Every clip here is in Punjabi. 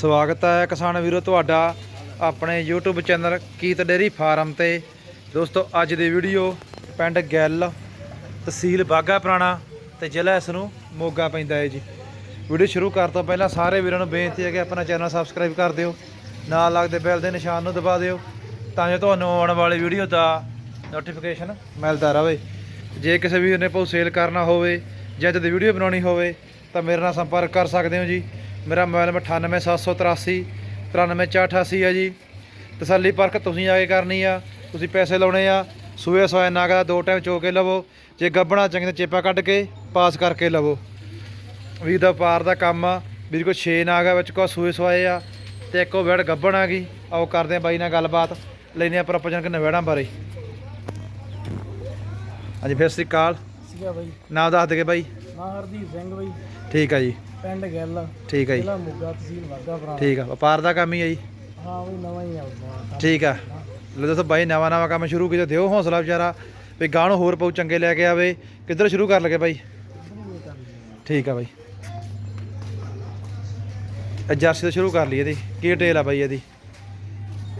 ਸਵਾਗਤ ਹੈ ਕਿਸਾਨ ਵੀਰੋ ਤੁਹਾਡਾ ਆਪਣੇ YouTube ਚੈਨਲ ਕੀਤ ਡੇਰੀ ਫਾਰਮ ਤੇ। ਦੋਸਤੋ, ਅੱਜ ਦੀ ਵੀਡੀਓ ਪਿੰਡ ਗਿੱਲ ਤਹਿਸੀਲ ਬਾਗਾ ਪੁਰਾਣਾ ਤੇ ਜ਼ਿਲ੍ਹਾ ਇਸ ਨੂੰ ਮੋਗਾ ਪੈਂਦਾ ਹੈ ਜੀ। ਵੀਡੀਓ ਸ਼ੁਰੂ ਕਰਨ ਤੋਂ ਪਹਿਲਾਂ ਸਾਰੇ ਵੀਰਾਂ ਨੂੰ ਬੇਨਤੀ ਹੈ ਕਿ ਆਪਣਾ ਚੈਨਲ ਸਬਸਕ੍ਰਾਈਬ ਕਰ ਦਿਓ, ਨਾਲ ਲੱਗਦੇ ਬੈਲ ਦੇ ਨਿਸ਼ਾਨ ਨੂੰ ਦਬਾ ਦਿਓ, ਤਾਂ ਜੋ ਤੁਹਾਨੂੰ ਆਉਣ ਵਾਲੀ ਵੀਡੀਓ ਦਾ ਨੋਟੀਫਿਕੇਸ਼ਨ ਮਿਲਦਾ ਰਹੇ। ਜੇ ਕਿਸੇ ਵੀਰ ਨੇ ਭਾਉ ਸੇਲ ਕਰਨਾ ਹੋਵੇ ਜਾਂ ਜਦ ਵੀਡੀਓ ਬਣਾਉਣੀ ਹੋਵੇ, ਤਾਂ ਮੇਰੇ ਨਾਲ ਸੰਪਰਕ ਕਰ ਸਕਦੇ ਹੋ ਜੀ। ਮੇਰਾ ਮੋਬਾਈਲ 98783 93488 ਹੈ ਜੀ। ਤਸੱਲੀ ਪਰਖ ਤੁਸੀਂ ਆ ਕੇ ਕਰਨੀ ਆ ਤੁਸੀਂ ਪੈਸੇ ਲਾਉਣੇ ਆ ਸੂਏ ਸੋਏ ਨਾਗਾ ਦਾ ਦੋ ਟਾਈਮ ਚੋ ਕੇ ਲਵੋ ਜੇ ਗੱਬਣਾ ਚੰਗੇ ਚੇਪਾ ਕੱਢ ਕੇ ਪਾਸ ਕਰਕੇ ਲਵੋ। ਵੀਰ ਦਾ ਵਪਾਰ ਦਾ ਕੰਮ ਆ ਵੀਰ ਕੋ 6 ਨਾਗ ਵਿੱਚ ਕੋ ਸੂਏ ਸੋਏ ਆ ਤੇ ਇੱਕੋ ਵੜ ਗੱਬਣ ਆ ਗਈ। ਆਓ ਕਰਦੇ ਆ ਬਾਈ ਨਾਲ ਗੱਲਬਾਤ ਲੈਨੇ ਆ ਪ੍ਰਪਜਨ ਕਿ ਨਵੇੜਾਂ ਬਾਰੇ। ਹਾਂਜੀ ਫਿਰ ਸ੍ਰੀ ਅਕਾਲ। ਸੀਗਾ ਬਾਈ। ਨਾਮ ਦੱਸ ਦਗੇ ਬਾਈ। ਨਾਂ ਹਰਦੀਪ ਸਿੰਘ ਬਾਈ। ਠੀਕ ਆ ਜੀ। ਪਿੰਡ ਗਿੱਲ। ਠੀਕ ਆ ਜੀ। ਜ਼ਿਲ੍ਹਾ ਮੋਗਾ ਤਹਿਸੀਲ ਵਾਗਾ ਪੁਰਾਣਾ ਠੀਕ ਆ ਵਪਾਰ ਦਾ ਕੰਮ ਹੀ ਆ ਜੀ। ਹਾਂ ਬਈ ਨਵਾਂ ਹੀ ਆਉਂਦਾ ਠੀਕ ਆ। ਲੈ ਦੱਸੋ ਬਾਈ ਨਵਾਂ ਨਵਾਂ ਕੰਮ ਸ਼ੁਰੂ ਕੀਤਾ ਦਿਓ ਹੌਸਲਾ ਵਿਚਾਰਾ ਵੀ ਨੂੰ ਹੋਰ ਪਊ ਚੰਗੇ ਲੈ ਕੇ ਆਵੇ। ਕਿੱਧਰ ਸ਼ੁਰੂ ਕਰ ਲਗੇ ਬਾਈ? ਠੀਕ ਆ ਬਾਈ। ਇਹ ਜਰਸੀ ਤੋਂ ਸ਼ੁਰੂ ਕਰ ਲਈ ਇਹਦੀ। ਕੀ ਡਿਟੇਲ ਆ ਬਾਈ ਇਹਦੀ?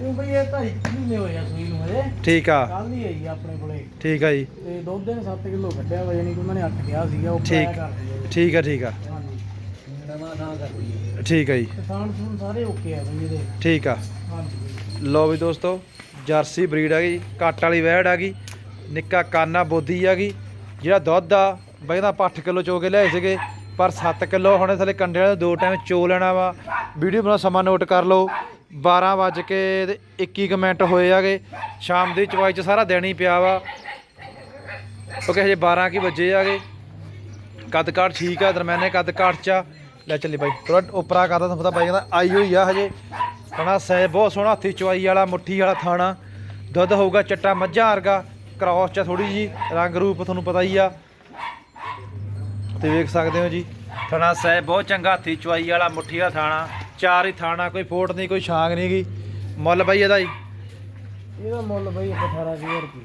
ਉਹ ਬਈ ਇਹ ਢਾਈ ਕੁ ਮਹੀਨੇ ਹੋਏ ਆ ਸੂਈ ਨੂੰ ਹਜੇ। ਠੀਕ ਆ। ਕੱਲ ਹੀ ਆਈ ਆ ਆਪਣੇ ਕੋਲੇ। ਠੀਕ ਆ ਜੀ। ਤੇ ਦੁੱਧ ਦੇ 7 ਕਿਲੋ ਕੱਢਿਆ ਵਾ ਯਾਨੀ ਕਿ ਉਹਨਾਂ ਨੇ 8 ਕਿਹਾ ਸੀਗਾ ਉਹ ਠੀਕ। ਠੀਕ ਆ ਠੀਕ ਆ। ਹਾਂਜੀ। ਨਵਾਂ ਥਾਂ ਕਰਦੀ ਹੈ ਠੀਕ ਆ ਜੀ। ਕਿਸਾਨ ਸੂਨ ਸਾਰੇ ਓਕੇ ਆ ਬਈ ਇਹਦੇ। ਠੀਕ ਆ। ਹਾਂਜੀ। ਲੋ ਵੀ ਦੋਸਤੋ ਜਰਸੀ ਬਰੀਡ ਹੈਗੀ ਕੱਟ ਵਾਲੀ ਵਹਿੜ ਹੈਗੀ ਨਿੱਕਾ ਕਾਨਾ ਬੋਦੀ ਹੈਗੀ ਜਿਹੜਾ ਦੁੱਧ ਆ ਬਈ ਦਾ 8 ਕਿਲੋ ਚੋ ਕੇ ਲਿਆਏ ਸੀਗੇ ਪਰ 7 ਕਿਲੋ ਹੁਣੇ ਥਲੇ ਕੰਡੇ ਵਾਲੇ ਦੋ ਟਾਈਮ ਚੋ ਲੈਣਾ ਵਾ। ਵੀਡੀਓ ਬਣਾ ਸਮਾਂ ਨੋਟ ਕਰ ਲਓ। 12 ਵੱਜ ਕੇ ਤੇ 21 ਕੁ ਮਿੰਟ ਹੋਏ ਆਗੇ। ਸ਼ਾਮ ਦੀ ਚਵਾਈ ਚ ਸਾਰਾ ਦਿਨ ਹੀ ਪਿਆ ਵਾ। ਕਿਉਂਕਿ ਹਜੇ 12 ਕੀ ਵੱਜੇ ਆਗੇ। ਕੱਦ ਕਾਠ ਠੀਕ ਆ, ਦਰਮਿਆਨੇ ਕੱਦ ਕਾਠ ਚ ਆ। ਲੈ ਚੱਲੀ ਬਾਈ ਥੋੜਾ ਉਪਰਾ ਕਰਦਾ ਤੁਹਾਨੂੰ ਪਤਾ ਬਾਈ ਕਹਿੰਦਾ ਆਈ ਹੋਈ ਆ ਹਜੇ। ਕਣਾ ਸੈ ਬਹੁਤ ਸੋਹਣਾ ਹੱਥੀ ਚਵਾਈ ਵਾਲਾ, ਮੁੱਠੀ ਵਾਲਾ ਥਾਣਾ। ਦੁੱਧ ਹੋਊਗਾ ਚੱਟਾ ਮੱਝਾਂ ਵਰਗਾ, ਕ੍ਰਾਸ ਚ ਥੋੜੀ ਜੀ ਰੰਗ ਰੂਪ ਤੁਹਾਨੂੰ ਪਤਾ ਹੀ ਆ। ਤੇ ਵੇਖ ਸਕਦੇ ਹੋ ਜੀ। ਥਣਾ ਸੈ ਬਹੁਤ ਚੰਗਾ ਹੱਥੀ ਚਵਾਈ ਵਾਲਾ, ਮੁੱਠੀ ਵਾਲਾ ਥਾਣਾ। ਚਾਰ ਹੀ ਥਾਣਾ ਕੋਈ ਫੋਟ ਨਹੀਂ ਕੋਈ ਛਾਂਗ ਨਹੀਂ ਗੀ ਮੁੱਲ ਬਾਈ ਇਹਦਾ ਜੀ? ਇਹਦਾ ਮੁੱਲ ਬਈ 18000 ਰੁਪਏ।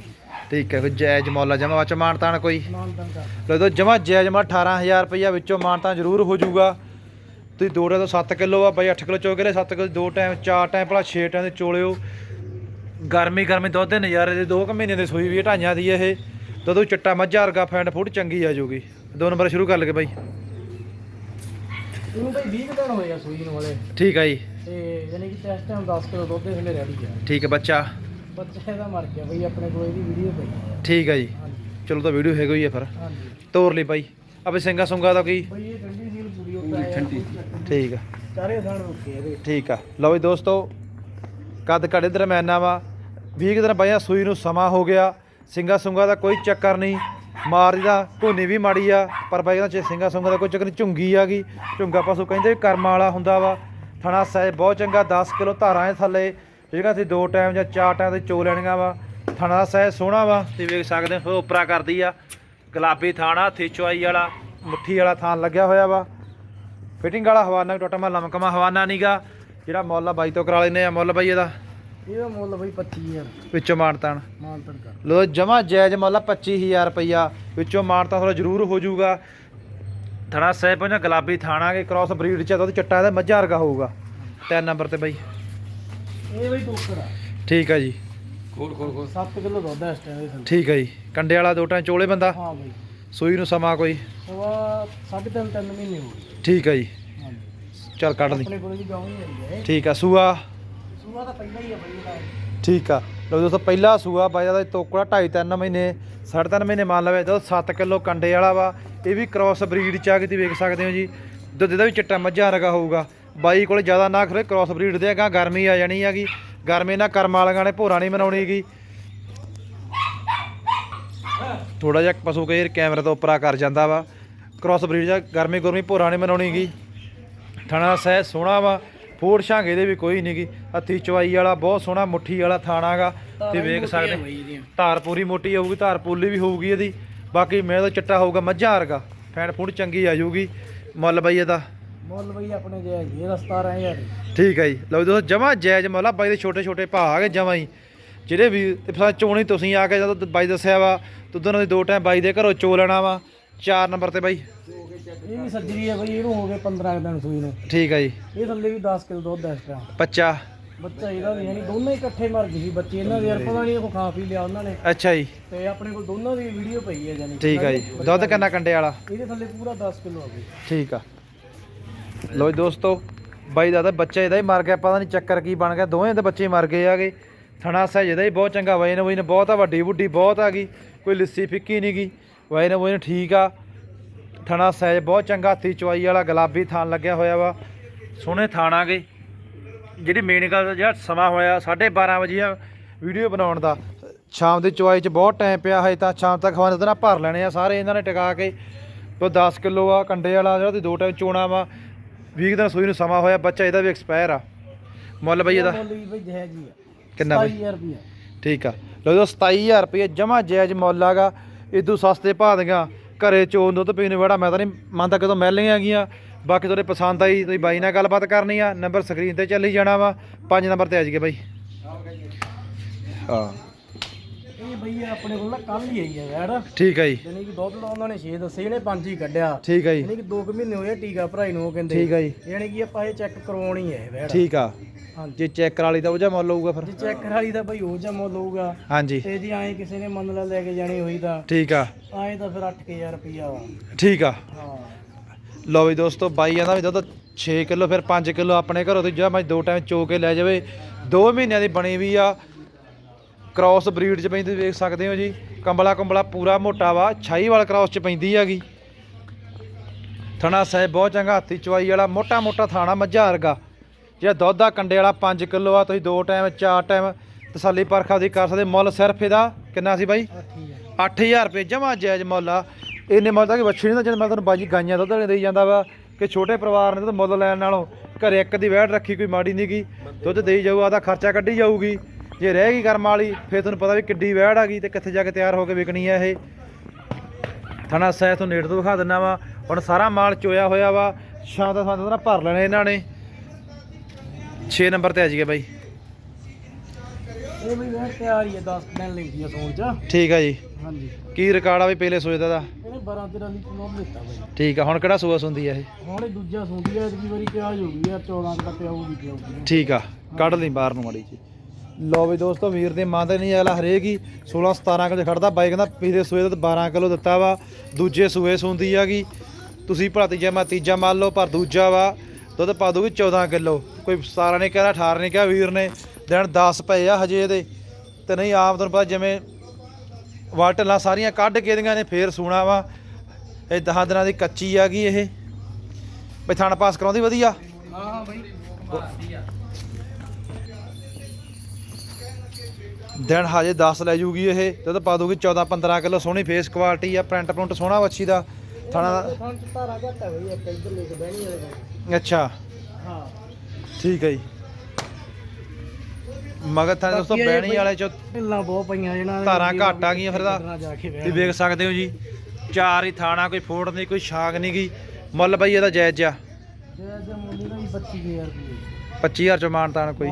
ਠੀਕ ਹੈ ਕੋਈ ਜਾਇਜ਼ ਮੁੱਲ ਜਮਾ ਵਿੱਚ ਮਾਨਤਾਨ ਕੋਈ? ਮਾਨਤਨ ਲੈ ਦੋ ਜਮਾ ਜਾਇਜ਼ ਮਾ 18000 ਰੁਪਈਆ ਵਿੱਚੋਂ ਮਾਨਤਾ ਜ਼ਰੂਰ ਹੋ ਜਾਊਗਾ। ਤੁਸੀਂ ਦੋ ਟਾਈਮ ਤੋਂ 7 ਕਿਲੋ ਆ ਬਾਈ 8 ਕਿਲੋ ਚੋ ਕੇ ਲੈ 7 ਕਿਲੋ ਦੋ ਟਾਈਮ ਚਾਰ ਟਾਈਮ ਭਲਾ 6 ਟਾਈਮ ਦੇ ਚੋਲਿਓ। ਗਰਮੀ ਗਰਮੀ ਦੁੱਧ ਦੇ ਨਜ਼ਾਰੇ ਦੇ 2 ਕੁ ਮਹੀਨੇ ਦੇ ਸੂਈ ਵੀ ਢਾਈਆਂ ਦੀ ਇਹ। ਦੁੱਧ ਚੱਟਾ ਮੱਝਾ ਵਰਗਾ ਫੈਂਡ ਫੂਡ ਚੰਗੀ ਆ ਜਾਊਗੀ। ਦੋ ਨੰਬਰ ਸ਼ੁਰੂ ਕਰ ਲਗੇ ਬਾਈ। ਇਹਨੂੰ ਬਈ 20 ਕੁ ਦਿਨ ਹੋਏ ਆ ਸੂਈ ਨੂੰ ਵਾਲੇ ਠੀਕ ਆ ਜੀ। ਤੇ ਯਾਨੀ ਕਿ ਇਸ ਟਾਈਮ 10 ਕਿਲੋ ਦੁੱਧ ਦੇ ਥੱਲੇ ਰੈਡੀ ਆ। ਠੀਕ ਹੈ ਬੱਚਾ? ਬੱਚਾ ਇਹਦਾ ਮਰ ਗਿਆ ਬਈ ਆਪਣੇ ਕੋਲ ਇਹਦੀ ਵੀਡੀਓ ਪਈ ਠੀਕ ਆ ਜੀ। ਹਾਂਜੀ। ਚਲੋ ਤਾਂ ਵੀਡੀਓ ਹੈਗੀ ਹੀ ਆ ਫਿਰ। ਹਾਂਜੀ। ਤੋਰ ਲਈ ਬਾਈ। ਅਬੇ ਸਿੰਘਾ ਸੁੰਗਾ ਦਾ ਕੀ ਬਈ ਇਹ ਠੰਡੀ ਸੀਲ ਪੂਰੀ ਉੱਤੇ ਆਇਆ। ਠੀਕ ਆ। ਚਾਰੇ ਥਾਣ ਰੁਕੇ ਇਹਦੇ। ਠੀਕ ਆ। ਲਓ ਵੀ ਦੋਸਤੋ ਕੱਦ ਘੜੇ ਦਰਮਿਆਨਾ ਵਾ। 20 ਕੁ ਦਿਨ ਬਾਈਆਂ ਸੂਈ ਨੂੰ ਸਮਾਂ ਹੋ ਗਿਆ। ਸਿੰਗਾ ਸੁੰਗਾ ਦਾ ਕੋਈ ਚੱਕਰ ਨਹੀਂ। ਮਾਰ ਦਾ ਧੋਨੀ ਵੀ ਮਾੜੀ ਆ, ਪਰ ਬਾਈ ਦਾ ਸਿੰਗਾ ਸੁੰਗਾ ਦਾ ਕੋਈ ਚੱਕਰ ਨਹੀਂ, ਝੁੰਗੀ ਆ ਗਈ। ਝੁੰਗਾ ਪਾਸੋਂ ਕਹਿੰਦੇ ਵੀ ਕਰਮਾਂ ਵਾਲਾ ਹੁੰਦਾ ਵਾ। ਥਣਾ ਸਹਿ ਬਹੁਤ ਚੰਗਾ 10 ਕਿਲੋ ਧਾਰਾਂ ਦੇ ਥੱਲੇ। ਜਿਹੜਾ ਅਸੀਂ ਦੋ ਟਾਈਮ ਜਾਂ ਚਾਰ ਟਾਈਮ ਤੇ ਚੋ ਲੈਣੀਆਂ ਵਾ। ਥਣਾ ਸਹਿ ਸੋਹਣਾ ਵਾ ਤੇ ਵੇਖ ਸਕਦੇ ਹੋ, ਉਪਰਾ ਕਰਦੀ ਆ। ਗੁਲਾਬੀ ਥਾਣਾ ਹੱਥੀ ਚੁਆਈ ਵਾਲਾ, ਮੁੱਠੀ ਵਾਲਾ ਥਾਨ ਲੱਗਿਆ ਹੋਇਆ ਵਾ। ਫਿਟਿੰਗ ਵਾਲਾ ਹਵਾਨਾ ਟੋਟਮਾ ਲਮਕਮਾ ਹਵਾਨਾ ਨੀਗਾ। ਜਿਹੜਾ ਮੁੱਲ ਆ ਬਾਈ ਤੋਂ ਕਰਾ ਲੈਨੇ ਆ, ਮੁੱਲ ਬਾਈ ਇਹਦਾ। ਇਹਦਾ ਮੁੱਲ ਬਈ 25000 ਵਿੱਚੋਂ ਮਾਨਤਾਨ। ਮਾਨਤਨ ਕਰ। ਲੋ ਜਮਾ ਜਾਇਜ਼ ਮੁੱਲ ਆ 25000 ਰੁਪਈਆ। ਵਿੱਚੋਂ ਮਾਨਤਾਨ ਥੋੜਾ ਜ਼ਰੂਰ ਹੋ ਜਾਊਗਾ। ਥਣਾ ਸਹਿ ਪੰਜਾ ਗੁਲਾਬੀ ਥਾਣਾ ਕੇ ਕ੍ਰਾਸ ਬਰੀਡ ਚ ਦੁੱਧ ਚੱਟਾ ਇਹਦਾ ਮੱਝਾ ਵਰਗਾ ਹੋਊਗਾ। ਤਿੰਨ ਨੰਬਰ ਤੇ ਬਾਈ। ਇਹ ਬਈ ਟੋਕਰ ਆ। ਠੀਕ ਆ ਜੀ। ਖੋਲ ਖੋਲ ਖੋਲ। 7 ਕਿਲੋ ਦੁੱਧ ਆ ਇਸ ਟਾਈਮ ਦੇ ਥੱਲੇ। ਠੀਕ ਆ ਜੀ। ਕੰਡੇ ਵਾਲਾ ਦੋ ਟਾਂ ਚੋਲੇ ਬੰਦਾ। ਹਾਂ ਬਈ। ਸੂਈ ਨੂੰ ਸਮਾਂ ਕੋਈ। ਸਵਾ ਸਾਢੇ ਤਿੰਨ ਤਿੰਨ ਮਹੀਨੇ ਹੋ ਗਏ। ਠੀਕ ਆ ਜੀ। ਚੱਲ ਕੱਢ ਲਈ। ਆਪਣੇ ਕੋਲ ਵੀ ਗਾਉਂ ਹੀ ਆਈ ਹੈ ਠੀਕ ਆ ਸੂਆ। ਸੂਆ ਤਾਂ ਪਹਿਲਾਂ ਹੀ ਆ ਬਈ ਇਹਦਾ। ਠੀਕ ਆ। ਲੋ ਦੋਸਤੋ, ਪਹਿਲਾ ਸੂਆ ਬਾਈ ਦਾ ਤੋਕੜਾ 2.5 3 ਮਹੀਨੇ 3.5 ਮਹੀਨੇ ਮੰਨ ਲਵੇ ਦੋ 7 ਕਿਲੋ ਕੰਡੇ ਵਾਲਾ ਵਾ। ਇਹ ਵੀ ਕ੍ਰਾਸ ਬਰੀਡ ਚ ਆ ਕੇ ਤੁਸੀਂ ਵੇਖ ਸਕਦੇ ਹੋ ਜੀ। ਦੁੱਧ ਦਾ ਵੀ ਚਿੱਟਾ ਮੱਝਾਂ ਰਗਾ ਹੋਊਗਾ, ਬਾਈ ਕੋਲ ਜ਼ਿਆਦਾ ਨਾ ਖਰੇ ਕ੍ਰਾਸ ਬਰੀਡ ਦੇ ਹੈਗਾ, ਗਰਮੀ ਆ ਜਾਣੀ ਹੈਗੀ। ਗਰਮੀ ਨਾਲ ਕਰਮ ਵਾਲਿਆਂ ਨੇ ਭੋਰਾ ਨਹੀਂ ਮਨਾਉਣੀਗੀ ਥੋੜਾ ਜਿਹਾ ਪਸ਼ੂ ਕਈ ਕੈਮਰੇ ਤੋਂ ਉੱਪਰਾ ਕਰ ਜਾਂਦਾ ਵਾ। ਕ੍ਰਾਸ ਬਰੀਡ ਜਾਂ ਗਰਮੀ ਗੁਰਮੀ ਭੋਰਾ ਨਹੀਂ ਮਨਾਉਣੀਗੀ ਥਾਣਾ ਸਹਿ ਸੋਹਣਾ ਵਾ। ਫੋੜ ਛਾਂਗੇ ਦੇ ਵੀ ਕੋਈ ਨਹੀਂਗੀ ਹੱਥੀ ਚਵਾਈ ਵਾਲਾ ਬਹੁਤ ਸੋਹਣਾ ਮੁੱਠੀ ਵਾਲਾ ਥਾਣਾਗਾ ਤੇ ਵੇਖ ਸਕਦੇ। ਧਾਰ ਪੂਰੀ ਮੋਟੀ ਹੋਊਗੀ ਧਾਰ ਪੂਲੀ ਵੀ ਹੋਊਗੀ ਇਹਦੀ। ਬਾਕੀ ਮੇਰੇ ਦਾ ਚਿੱਟਾ ਹੋਊਗਾ ਮੱਝਾਂ ਵਰਗਾ। ਫੈਨ ਫੂਡ ਚੰਗੀ ਆ ਜਾਊਗੀ। ਮੁੱਲ ਬਈ ਇਹਦਾ। ਮੁੱਲ ਬਈ ਆਪਣੇ ਜੇ ਹੈਗੀ ਇਹਦਾ 17000 ਠੀਕ ਹੈ ਜੀ। ਲਓ ਦੋਸਤੋ ਜਮਾ ਜਾਇਜ਼ ਮੁੱਲ ਆ। ਬਾਈ ਦੇ ਛੋਟੇ ਛੋਟੇ ਭਾਅ ਆ ਗਏ ਜਮਾ ਹੀ। ਜਿਹੜੇ ਵੀ ਤੇ ਫਿਰ ਚੋਣੀ ਤੁਸੀਂ ਆ ਕੇ ਜਦੋਂ ਬਾਈ ਦੱਸਿਆ ਵਾ ਤੁਦੋਂ ਦੇ ਦੋ ਟਾਈਮ ਬਾਈ ਦੇ ਘਰੋਂ ਚੋ ਲੈਣਾ ਵਾ। ਚਾਰ ਨੰਬਰ ਤੇ ਬਾਈ। ਇਹ ਵੀ ਸੱਜਰੀ ਹੈ ਬਈ ਇਹਨੂੰ ਹੋ ਗਏ 15 ਕੁ ਦਿਨ ਸੂਈ ਨੂੰ। ਠੀਕ ਆ ਜੀ। ਇਹ ਥੱਲੇ ਵੀ 10 ਕਿਲੋ ਦੁੱਧ ਹੈ ਇਸ ਟਾਈਮ ਬੱਚਾ? ਬੱਚਾ ਇਹਦਾ ਵੀ ਯਾਨੀ ਦੋਨੇ ਹੀ ਇਕੱਠੇ ਮਰ ਗਏ ਸੀ ਬੱਚੇ। ਇਹਨਾਂ ਦੇ ਯਾਰ ਪਤਾ ਨਹੀਂ ਕੋ ਖਾ ਪੀ ਲਿਆ ਉਹਨਾਂ ਨੇ। ਅੱਛਾ ਜੀ। ਤੇ ਆਪਣੇ ਕੋਲ ਦੋਨਾਂ ਦੀ ਵੀਡੀਓ ਪਈ ਹੈ ਯਾਨੀ। ਠੀਕ ਆ ਜੀ। ਦੁੱਧ ਕਿੰਨਾ ਕੰਡੇ ਵਾਲਾ? ਇਹਦੇ ਥੱਲੇ ਪੂਰਾ 10 ਕਿਲੋ ਆ ਗਈ ਠੀਕ ਆ। ਲੋ ਜੀ ਦੋਸਤੋ ਬਾਈ ਦਾ ਤਾਂ ਬੱਚਾ ਇਹਦਾ ਹੀ ਮਰ ਗਿਆ। ਪਤਾ ਨਹੀਂ ਚੱਕਰ ਕੀ ਬਣ ਗਿਆ। ਦੋਵੇਂ ਦੇ ਬੱਚੇ ਮਰ ਗਏ ਆਗੇ। ਥਣਾ ਸਹਿਜ ਇਹਦਾ ਹੀ। ਬਹੁਤ ਚੰਗਾ। ਵਜਨ ਵਜਨ ਬਹੁਤ ਆ ਵੱਡੀ ਬੁੱਢੀ ਬਹੁਤ ਆ ਗਈ। ਕੋਈ ਲਿੱਸੀ ਫਿੱਕੀ ਨਹੀਂ ਗਈ ਵਜਨ ਵਜਨ ਠੀਕ ਆ। ਥਣਾ ਸਹਿਜ ਬਹੁਤ ਚੰਗਾ ਹੱਥੀ ਚਵਾਈ ਵਾਲਾ ਗੁਲਾਬੀ ਥਾਨ ਲੱਗਿਆ ਹੋਇਆ ਵਾ। ਸੋਹਣੇ ਥਾਣ ਆ ਗਏ। ਜਿਹੜੀ ਮੇਨ ਗੱਲ ਜਿਹੜਾ ਸਮਾਂ ਹੋਇਆ 12:30 ਵਜੇ ਆ ਵੀਡੀਓ ਬਣਾਉਣ ਦਾ। ਸ਼ਾਮ ਦੀ ਚਵਾਈ 'ਚ ਬਹੁਤ ਟਾਈਮ ਪਿਆ ਹਜੇ ਤਾਂ ਸ਼ਾਮ ਤੱਕ ਖਵਾਨੇ ਤਾਂ ਭਰ ਲੈਣੇ ਆ ਸਾਰੇ ਇਹਨਾਂ ਨੇ ਟਿਕਾ ਕੇ। ਤੋ 10 ਕਿਲੋ ਆ ਕੰਡੇ ਵਾਲਾ ਜਿਹੜਾ ਤੇ ਦੋ ਟਾਈਮ ਚੋਣਾ ਵਾ। 20 ਦਿਨ ਸੂਈ ਨੂੰ ਸਮਾਂ ਹੋਇਆ ਬੱਚਾ ਇਹਦਾ ਵੀ ਐਕਸਪਾਇਰ ਆ। ਮੁੱਲ ਬਈ ਇਹਦਾ ਕਿੰਨਾ ਬਈ? 27000 ਰੁਪਏ ਠੀਕ ਆ। ਲਓ ਜੀ 27000 ਰੁਪਏ ਜਮਾ ਜਾਇਜ਼ ਮੁੱਲ ਆਗਾ ਇਦੋਂ ਸਸਤੇ ਭਾਅ ਦੀਆਂ ਘਰੇ ਚੋਣ ਦੁੱਧ ਪੀਣ ਨੂੰ ਬੜਾ ਮੈਂ ਤਾਂ ਨਹੀਂ ਮੰਨਦਾ ਕਦੋਂ ਮਿਲਣੀਆਂ ਗੀਆਂ ਬਾਕੀ ਤੁਹਾਡੇ ਪਸੰਦ ਆਈ, ਤੁਸੀਂ ਬਾਈ ਨਾਲ ਗੱਲਬਾਤ ਕਰਨੀ ਆ। ਨੰਬਰ ਸਕਰੀਨ ਤੇ ਚੱਲੀ ਜਾਣਾ ਵਾ। ਪੰਜ ਨੰਬਰ ਤੇ ਆ ਜਾਈਏ ਬਾਈ। ਹਾਂ। ਇਹ ਬਈ ਆਪਣੇ ਕੋਲ ਨਾ ਕੱਲ ਹੀ ਆਈ ਹੈ ਵੈੜ ਠੀਕ ਆ ਜੀ। ਯਾਨੀ ਕਿ ਦੁੱਧ ਦਾ ਉਹਨਾਂ ਨੇ 6 ਦੱਸੇ ਇਹਨੇ 5 ਹੀ ਕੱਢਿਆ। ਠੀਕ ਆ ਜੀ। ਯਾਨੀ ਕਿ 2 ਮਹੀਨੇ ਹੋਏ ਆ ਟੀਕਾ ਭਰਾਈ ਨੂੰ ਉਹ ਕਹਿੰਦੇ। ਠੀਕ ਆ ਜੀ। ਯਾਨੀ ਕਿ ਆਪਾਂ ਇਹ ਚੈੱਕ ਕਰਵਾਉਣੀ ਹੈ ਇਹ ਵੈੜ। ਠੀਕ ਆ। ਹਾਂਜੀ। ਜੇ ਚੈੱਕ ਕਰਾ ਲਈ ਤਾਂ ਉਹ ਜਿਹਾ ਮੁੱਲ ਹੋਊਗਾ ਫਿਰ। ਜੇ ਚੈੱਕ ਕਰਾਈ ਤਾਂ ਬਈ ਉਹ ਜਮੋ ਲਊਗਾ ਹਾਂਜੀ। ਤੇ ਜੇ ਆਏ ਕਿਸੇ ਨੇ ਮੰਨ ਲਾ ਲੈ ਕੇ ਜਾਣੀ ਹੋਈ ਤਾਂ। ਠੀਕ ਆ। ਆਏ ਤਾਂ ਫਿਰ 8000 ਰੁਪਿਆ ਵਾ। ਠੀਕ ਆ। ਹਾਂ। ਲਓ ਵੀ ਦੋਸਤੋ ਬਾਈ ਕਹਿੰਦਾ ਵੀ ਦੁੱਧ 6 ਕਿਲੋ ਫਿਰ 5 ਕਿਲੋ ਆਪਣੇ ਘਰੋਂ ਤੇ ਜਾਂ ਮੈਂ ਦੋ ਟਾਈਮ ਚੋ ਕੇ ਲੈ ਜਾਵੇ। 2 ਮਹੀਨਿਆਂ ਦੀ ਬਣੀ ਵੀ ਆ। ਕ੍ਰਾਸ ਬਰੀਡ ਚ ਪੈਂਦੀ ਵੇਖ ਸਕਦੇ ਹੋ ਜੀ। ਕੰਬਲਾ ਕੰਬਲਾ ਪੂਰਾ ਮੋਟਾ ਵਾ ਛਾਈਵਾਲ ਕ੍ਰਾਸ ਚ ਪੈਂਦੀ ਹੈਗੀ। ਥਣਾ ਸਾਹਿਬ ਬਹੁਤ ਚੰਗਾ, ਹੱਥੀ ਚਵਾਈ ਵਾਲਾ, ਮੋਟਾ ਮੋਟਾ ਥਾਣਾ ਮੱਝਾ ਵਰਗਾ। ਜਿਹੜਾ ਦੁੱਧ ਦਾ ਕੰਡੇ ਵਾਲਾ 5 ਕਿਲੋ ਆ, ਤੁਸੀਂ ਦੋ ਟਾਈਮ ਚਾਰ ਟਾਈਮ ਤਸੱਲੀ ਪਰਖਾ ਦੀ ਕਰ ਸਕਦੇ ਮੁੱਲ ਸਿਰਫ ਇਹਦਾ ਕਿੰਨਾ ਸੀ ਬਾਈ? ਆ ਠੀਕ 8000 ਰੁਪਏ, ਜਮਾ ਜਾਇਜ਼ ਮੁੱਲ ਆ। ਇੰਨੇ ਮੁੱਲ ਤਾਂ ਕਿ ਵੱਛੀ ਨਹੀਂ ਤਾਂ ਜਦ ਮੈਂ ਤੁਹਾਨੂੰ ਬਾਜੀ ਗਾਈਆਂ ਦੁੱਧ ਦੇਈ ਜਾਂਦਾ ਵਾ, ਕਿ ਛੋਟੇ ਪਰਿਵਾਰ ਨੇ ਤਾਂ ਮੁੱਲ ਲੈਣ ਨਾਲੋਂ ਘਰੇ ਇੱਕ ਦੀ ਵਹਿੜ ਰੱਖੀ ਕੋਈ ਮਾੜੀ ਨਹੀਂ ਗੀ ਦੁੱਧ ਦੇਈ ਜਾਊ ਆਦਾ ਖਰਚਾ ਕੱਢੀ ਜਾਊਗੀ। ਜੇ ਰਹਿ ਗਈ ਕਰਮ ਵਾਲੀ ਫਿਰ ਤੁਹਾਨੂੰ ਪਤਾ ਵੀ ਕਿੱਡੀ ਵਹਿੜ ਆ ਗਈ ਤੇ ਕਿੱਥੇ ਜਾ ਕੇ ਤਿਆਰ ਹੋ ਕੇ ਵਿਕਣੀ ਆ ਇਹ। ਥਣਾ ਸਹਿ ਤੋਂ ਨੇੜ ਤੋਂ ਵਿਖਾ ਦਿੰਦਾ ਵਾ। ਹੁਣ ਸਾਰਾ ਮਾਲ ਚੋਇਆ ਹੋਇਆ ਵਾ। ਸ਼ਾਮ ਦਾ ਸਾਨੂੰ ਨਾ ਭਰ ਲੈਣੇ ਇਹਨਾਂ ਨੇ। 6 ਨੰਬਰ ਤੇ ਆ ਜੀਏ ਬਾਈ। ਇਹ ਬਈ ਵੈੜ ਤਿਆਰ ਹੀ ਹੈ 10 ਦਿਨ ਲੈਂਦੀ ਆ ਸੋਣ ਚ। ਠੀਕ ਆ ਜੀ। ਹਾਂਜੀ। ਕੀ ਰਿਕਾਰਡ ਆ ਵੀ ਪਹਿਲੇ ਸੋਏ ਦਾ ਦਾ? ਇਹਨੇ 12 13 ਲੀਟਰ ਦੁੱਧ ਦਿੱਤਾ ਬਈ। ਠੀਕ ਆ ਹੁਣ ਕਿਹੜਾ ਸੂਆ ਸੁੰਦੀ ਆ ਇਹ? ਹੁਣ ਇਹ ਦੂਜਾ ਸੌਂਦੀ ਹੈ ਇਤਕੀ ਵਾਰੀ ਪਿਆਜ ਹੋ ਗਈ ਯਾਰ 14 ਦਾ ਪਿਆਊਗੀ ਪਿਆਊਗੀ ਠੀਕ ਆ ਕੱਢ ਲਈ ਬਾਹਰ ਨੂੰ ਮਾੜੀ ਜੀ ਲੋ ਵੀ ਦੋਸਤੋ ਵੀਰ ਦੇ ਮਾਂ ਤੇ ਨਹੀਂ ਆਲਾ ਹਰੇਕ ਹੀ 16 17 ਕਿਲੋ ਖੜਦਾ ਬਾਈ ਕਹਿੰਦਾ ਪਿਛਲੇ ਸੂਏ ਦਾ 12 ਕਿਲੋ ਦਿੱਤਾ ਵਾ ਦੂਜੇ ਸੂਏ ਸੁੰਦੀ ਆਗੀ ਤੁਸੀਂ ਭਲਾ ਤੀਜਾ ਮੈਂ ਤੀਜਾ ਮੰਨ ਲਓ ਪਰ ਦੂਜਾ ਵਾ ਦੁੱਧ ਪਾ ਦੂਗੀ 14 ਕਿਲੋ। ਕੋਈ 17 ਨੇ ਕਿਹਾ 18 ਨੇ ਕਿਹਾ ਵੀਰ ਨੇ ਦਿਨ 10 ਪਏ ਆ ਹਜੇ ਇਹਦੇ। ਤੇ ਨਹੀਂ ਆਪ ਤੁਹਾਨੂੰ ਪਤਾ ਜਿਵੇਂ ਵਾਟਲਾਂ ਸਾਰੀਆਂ ਕੱਢ ਕੇ ਦੀਆਂ ਨੇ ਫੇਰ ਸੂਣਾ ਵਾ। ਇਹ 10 ਦਿਨਾਂ ਦੀ ਕੱਚੀ ਆਗੀ ਇਹ। ਬਈ ਥਣ ਪਾਸ ਕਰਾਉਂਦੀ ਵਧੀਆ? ਹਾਂ ਹਾਂ ਬਈ। ਬਾਦੀ ਆ ਦਿਨ ਹਜੇ 10 ਲੈ ਜੂਗੀ ਇਹ ਦੁੱਧ ਪਾ ਦੂਗੀ 14 15 ਕਿਲੋ ਸੋਹਣੀ ਫੇਸ ਕੁਆਲਿਟੀ ਆ ਪ੍ਰਿੰਟ ਪ੍ਰਿੰਟ ਸੋਹਣਾ ਵੱਛੀ ਦਾ। ਥਾਣਾ ਦਾ। ਅੱਛਾ। ਹਾਂ ਠੀਕ ਹੈ ਜੀ। ਮਗਰ ਥਾਂ ਦੋਸਤੋ ਬੈਣੀ ਵਾਲੇ ਚ ਢਿੱਲਾਂ ਬਹੁਤ ਪਈਆਂ ਦੇ ਧਾਰਾਂ ਘੱਟ ਆ ਗਈਆਂ ਫਿਰ ਤਾਂ। ਕੇ ਤੁਸੀਂ ਵੇਖ ਸਕਦੇ ਹੋ ਜੀ। ਚਾਰ ਹੀ ਥਾਣਾ ਕੋਈ ਫੋੜ ਨਹੀਂ ਕੋਈ ਛਾਗ ਨਹੀਂ ਗਈ ਮੁੱਲ ਬਈ ਇਹਦਾ ਜਾਇਜ਼ ਆ। ਜੇ ਜੇ ਮੁੰਡੀ ਦਾ ਵੀ 25000 ਰੁਪਏ। 25000 ਚ ਮਾਨਤਾਨ ਕੋਈ।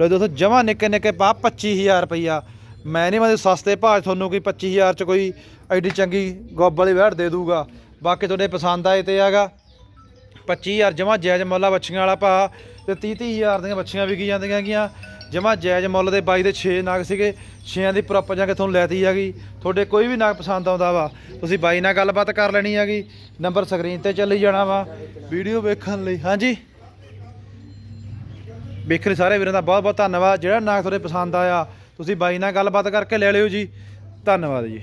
ਲੋ ਦੋਸਤੋ ਜਮਾ ਨਿੱਕੇ ਨਿੱਕੇ ਪਾ 25000 ਰੁਪਈਆ। ਮੈਂ ਨਹੀਂ ਮੈਂ ਸਸਤੇ ਭਾਅ 'ਚ ਤੁਹਾਨੂੰ ਕੋਈ 25000 ਚ ਕੋਈ ਐਡੀ ਚੰਗੀ ਗੋਬ ਵਾਲੀ ਵਹਿੜ ਦੇ ਦੂਗਾ ਬਾਕੀ ਤੁਹਾਡੇ ਪਸੰਦ ਆਏ ਤੇ ਹੈਗਾ। 25000 ਜਮਾ ਜਾਇਜ਼ ਮੁੱਲ ਆ ਬੱਚੀਆਂ ਵਾਲਾ ਭਾਅ। ਤੇ 30 30000 ਦੀਆਂ ਬੱਚੀਆਂ ਵਿਕੀ ਜਾਂਦੀਆਂ ਹੈਗੀਆਂ। ਜਮਾ ਜਾਇਜ਼ ਮੁੱਲ ਦੇ ਬਾਈ ਦੇ 6 ਨਗ ਸੀਗੇ। 6ਾਂ ਦੀ ਪ੍ਰੋਪਰ ਜਾ ਕੇ ਤੁਹਾਨੂੰ ਲੈਤੀ ਹੈਗੀ। ਤੁਹਾਡੇ ਕੋਈ ਵੀ ਨਗ ਪਸੰਦ ਆਉਂਦਾ ਵਾ ਤੁਸੀਂ ਬਾਈ ਨਾਲ ਗੱਲਬਾਤ ਕਰ ਲੈਣੀ ਹੈਗੀ। ਨੰਬਰ ਸਕਰੀਨ ਤੇ ਚੱਲੀ ਜਾਣਾ ਵਾ। ਵੀਡੀਓ ਵੇਖਣ ਲਈ। ਹਾਂਜੀ? ਵੇਖਣ ਸਾਰੇ ਵੀਰਾਂ ਦਾ ਬਹੁਤ ਬਹੁਤ ਧੰਨਵਾਦ। ਜਿਹੜਾ ਨਾਗ ਤੁਹਾਡੇ ਪਸੰਦ ਆਇਆ, ਤੁਸੀਂ ਬਾਈ ਨਾਲ ਗੱਲਬਾਤ ਕਰਕੇ ਲੈ ਲਿਓ ਜੀ। ਧੰਨਵਾਦ ਜੀ।